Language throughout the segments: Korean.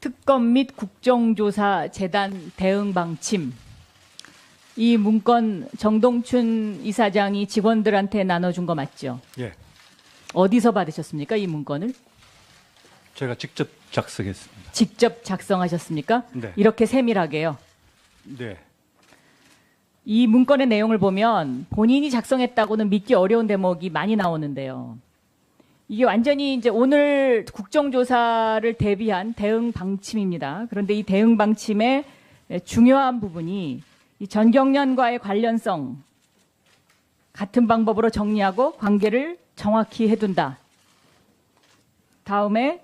특검 및 국정조사 재단 대응 방침. 이 문건 정동춘 이사장이 직원들한테 나눠준 거 맞죠? 예, 어디서 받으셨습니까? 이 문건을 제가 직접 작성했습니다. 직접 작성하셨습니까? 네. 이렇게 세밀하게요. 네, 이 문건의 내용을 보면 본인이 작성했다고는 믿기 어려운 대목이 많이 나오는데요. 이게 완전히 이제 오늘 국정조사를 대비한 대응 방침입니다. 그런데 이 대응 방침의 중요한 부분이 이 전경련과의 관련성 같은 방법으로 정리하고 관계를 정확히 해둔다. 다음에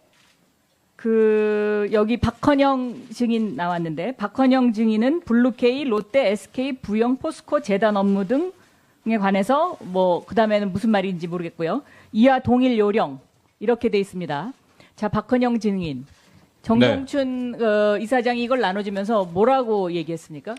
그 여기 박헌영 증인 나왔는데 박헌영 증인은 블루케이, 롯데, SK, 부영, 포스코 재단 업무 등에 관해서 뭐 그다음에는 무슨 말인지 모르겠고요. 이하 동일 요령 이렇게 돼 있습니다. 자 박헌영 증인 정동춘 어, 이사장이 이걸 나눠주면서 뭐라고 얘기했습니까?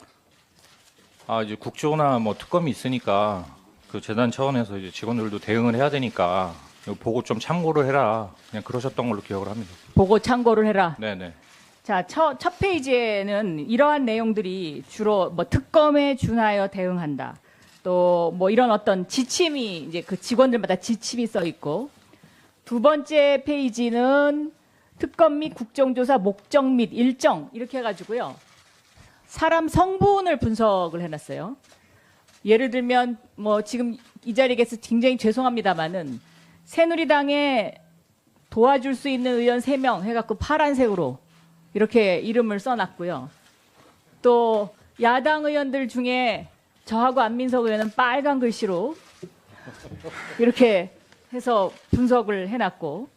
아 이제 국조나 뭐 특검이 있으니까 그 재단 차원에서 이제 직원들도 대응을 해야 되니까 보고 좀 참고를 해라 그냥 그러셨던 걸로 기억을 합니다. 보고 참고를 해라. 네네. 자, 첫, 첫 페이지에는 이러한 내용들이 주로 뭐 특검에 준하여 대응한다. 또 뭐 이런 어떤 지침이 이제 그 직원들마다 지침이 써 있고 두 번째 페이지는 특검 및 국정조사 목적 및 일정 이렇게 해가지고요. 사람 성분을 분석을 해놨어요. 예를 들면 뭐 지금 이 자리에 계서 굉장히 죄송합니다만은 새누리당에 도와줄 수 있는 의원 3명 해갖고 파란색으로 이렇게 이름을 써놨고요. 또 야당 의원들 중에 저하고 안민석 의원은 빨간 글씨로 이렇게 해서 분석을 해놨고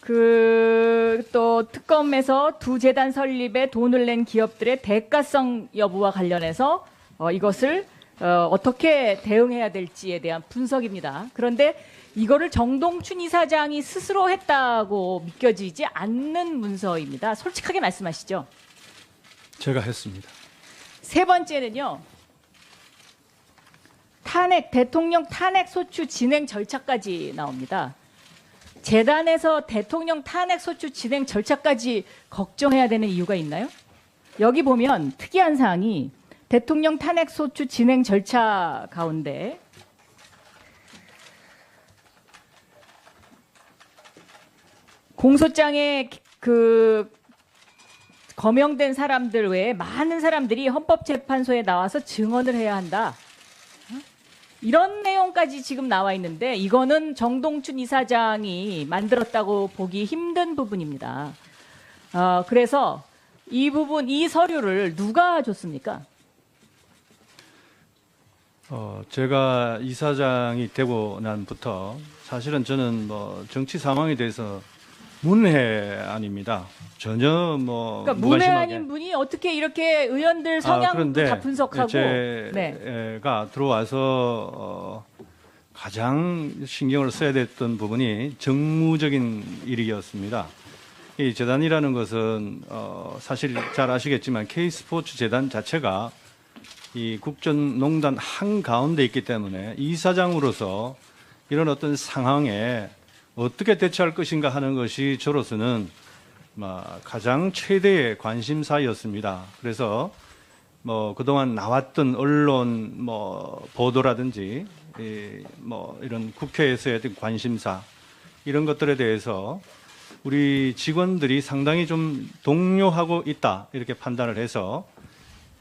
그 또 특검에서 두 재단 설립에 돈을 낸 기업들의 대가성 여부와 관련해서 어, 이것을 어, 어떻게 대응해야 될지에 대한 분석입니다. 그런데 이거를 정동춘 이사장이 스스로 했다고 믿겨지지 않는 문서입니다. 솔직하게 말씀하시죠. 제가 했습니다. 세 번째는요. 탄핵 대통령 탄핵 소추 진행 절차까지 나옵니다. 재단에서 대통령 탄핵 소추 진행 절차까지 걱정해야 되는 이유가 있나요? 여기 보면 특이한 사항이 대통령 탄핵 소추 진행 절차 가운데 공소장에 그 거명된 사람들 외에 많은 사람들이 헌법재판소에 나와서 증언을 해야 한다. 어? 이런 내용까지 지금 나와 있는데 이거는 정동춘 이사장이 만들었다고 보기 힘든 부분입니다. 어, 그래서 이 부분, 이 서류를 누가 줬습니까? 어, 제가 이사장이 되고 난부터 사실은 저는 뭐 정치 상황에 대해서 문외한입니다. 전혀 뭐 그러니까 무관심하게. 문외한인 분이 어떻게 이렇게 의원들 성향도 아, 다 분석하고 네. 제가 들어와서 어, 가장 신경을 써야 됐던 부분이 정무적인 일이었습니다. 이 재단이라는 것은 어, 사실 잘 아시겠지만 K 스포츠 재단 자체가 이 국정농단 한 가운데 있기 때문에 이사장으로서 이런 어떤 상황에 어떻게 대처할 것인가 하는 것이 저로서는 막 가장 최대의 관심사였습니다. 그래서 뭐 그동안 나왔던 언론 뭐 보도라든지 이 뭐 이런 국회에서의 관심사 이런 것들에 대해서 우리 직원들이 상당히 좀 동요하고 있다 이렇게 판단을 해서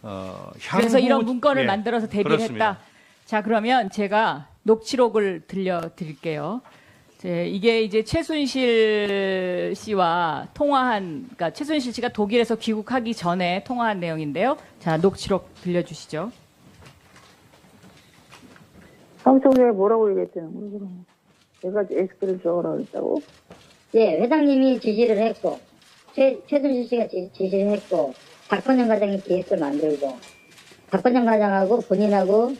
어 향후 그래서 이런 문건을 예, 만들어서 대비를 그렇습니다. 했다. 자, 그러면 제가 녹취록을 들려드릴게요. 제, 이게 이제 최순실 씨와 통화한, 그러니까 최순실 씨가 독일에서 귀국하기 전에 통화한 내용인데요. 자, 녹취록 들려주시죠. 방송에 뭐라고 그럼. 내가 에스크를 적으라고 그랬다고? 예, 회장님이 지시를 했고, 최, 최순실 씨가 지, 지시를 했고, 박건영 과장이 계획을 만들고, 박건영 과장하고 본인하고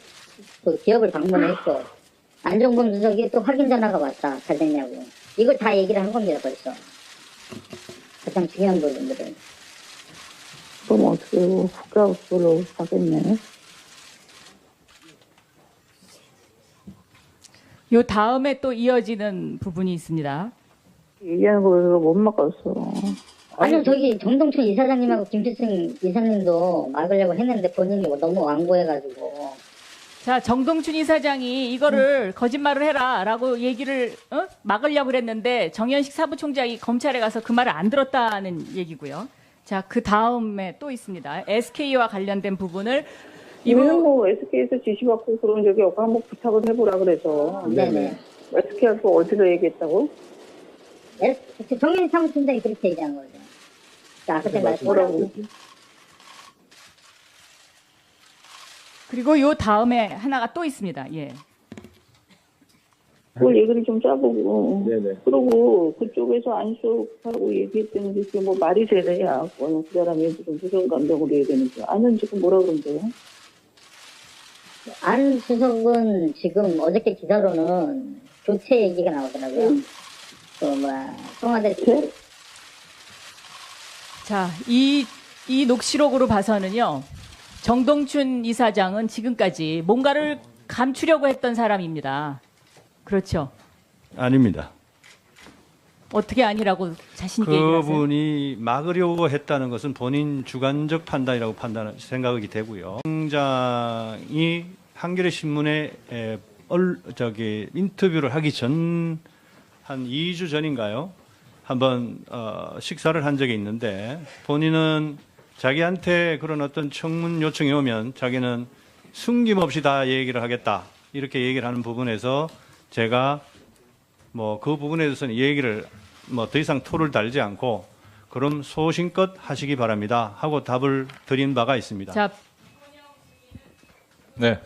그 기업을 방문했고, 안종범 주석이 또 확인 전화가 왔다. 잘 됐냐고. 이걸 다 얘기를 한 겁니다, 벌써. 가장 중요한 부분들을. 그럼 어떻게 국가부로 가겠네. 요 다음에 또 이어지는 부분이 있습니다. 얘기하는 거 못 막았어. 아니요, 저기 정동춘 이사장님하고 김필승 이사님도 막으려고 했는데 본인이 너무 완고해가지고. 자, 정동춘 이사장이 이거를 거짓말을 해라라고 얘기를 어? 막으려고 그랬는데 정현식 사부총장이 검찰에 가서 그 말을 안 들었다는 얘기고요. 자, 그 다음에 또 있습니다. SK와 관련된 부분을 이분은 이분 뭐 SK에서 지시받고 그런 적이 없고 한번 부탁을 해보라 그래서. 네네. SK하고 어디서 얘기했다고? 정현희 사무총장이 그렇게 얘기한 거죠. 자, 그때 말씀 뭐라고? 그리고 요 다음에 하나가 또 있습니다. 예. 그걸 얘기를 좀 짜보고. 그러고 그쪽에서 안쪽하고 얘기했다는 게 그게 뭐 말이 되느냐. 그거는 그 사람이 무슨 무슨 감정으로 해야 되는지. 아는 지금 뭐라 그런데요? 안 수석은 지금 어저께 기사로는 교체 얘기가 나오더라고요. 그, 뭐야, 청와대 네? 자, 이, 이 녹취록으로 봐서는요, 정동춘 이사장은 지금까지 뭔가를 감추려고 했던 사람입니다. 그렇죠. 아닙니다. 어떻게 아니라고 자신 있게 얘기하세요. 그분이 막으려고 했다는 것은 본인 주관적 판단이라고 판단 생각이 되고요. 총장이 한겨레 신문에 에, 얼, 저기 인터뷰를 하기 전 한 2주 전인가요? 한번 어, 식사를 한 적이 있는데 본인은 자기한테 그런 어떤 청문 요청이 오면 자기는 숨김없이 다 얘기를 하겠다 이렇게 얘기를 하는 부분에서 제가 뭐 그 부분에 대해서는 얘기를 뭐 더 이상 토를 달지 않고 그럼 소신껏 하시기 바랍니다 하고 답을 드린 바가 있습니다. 자, 네.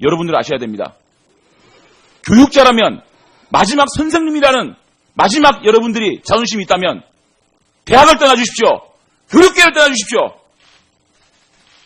여러분들 아셔야 됩니다. 교육자라면 마지막 선생님이라는 마지막 여러분들이 자존심이 있다면 대학을 떠나 주십시오. 교육계를 떠나 주십시오.